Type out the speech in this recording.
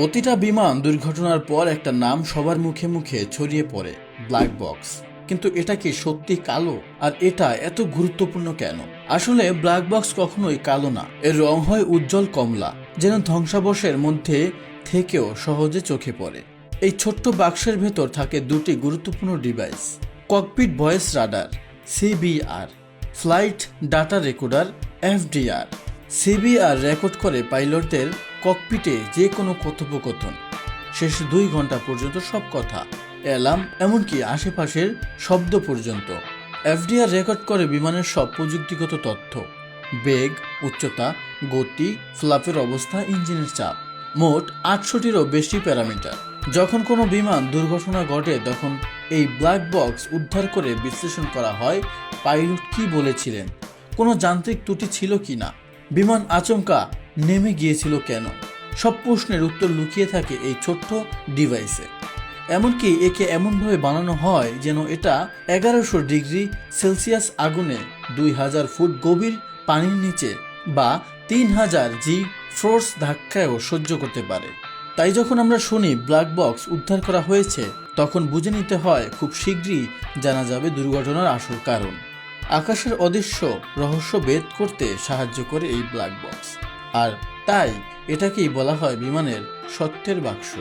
প্রতিটা বিমান দুর্ঘটনার পর একটা নাম সবার মুখে মুখে ছড়িয়ে পড়ে ব্ল্যাক বক্স কিন্তু এটা কি সত্যি কালো? আর এটা এত গুরুত্বপূর্ণ কেন? আসলে ব্ল্যাক বক্স কখনোই কালো না। এর রং হয় উজ্জ্বল কমলা, যেন ধ্বংসাবশের মধ্যে থেকেও সহজে চোখে পড়ে। এই ছোট্ট বাক্সের ভেতর থাকে দুটি গুরুত্বপূর্ণ device cockpit voice radar CVR flight data recorder FDR CVR record করে পাইলটদের ককপিটে যে কোনো কথোপকথন। শেষ দুই ঘণ্টা পর্যন্ত সব কথা, অ্যালার্ম, এমনকি আশেপাশের শব্দ পর্যন্ত। এফডিআর রেকর্ড করে বিমানের সব প্রযুক্তিগত তথ্য। বেগ, উচ্চতা, গতি, ফ্লাপের অবস্থা, ইঞ্জিনের চাপ। মোট আটশোটিরও বেশি প্যারামিটার। যখন কোনো বিমান দুর্ঘটনা ঘটে, তখন এই ব্ল্যাক বক্স উদ্ধার করে বিশ্লেষণ করা হয়, পাইলট কি বলেছিলেন? কোনো যান্ত্রিক ত্রুটি ছিল কি না? বিমান আচমকা নেমে গিয়েছিল কেন? সব প্রশ্নের উত্তর লুকিয়ে থাকে এই ছোট্ট ডিভাইসে এমনকি একে এমনভাবে বানানো হয় যেন এটা এগারোশো ডিগ্রি সেলসিয়াস আগুনে দুই হাজার ফুট গভীর পানির নিচে বা তিন হাজার জি ফোর্স ধাক্কায়ও সহ্য করতে পারে। তাই যখন আমরা শুনি ব্ল্যাক বক্স উদ্ধার করা হয়েছে, তখন বুঝে নিতে হয় খুব শীঘ্রই জানা যাবে দুর্ঘটনার আসল কারণ। আকাশের অদৃশ্য রহস্য ভেদ করতে সাহায্য করে এই ব্ল্যাক বক্স আর তাই এটাকেই বলা হয় বিমানের সত্যের বাক্স।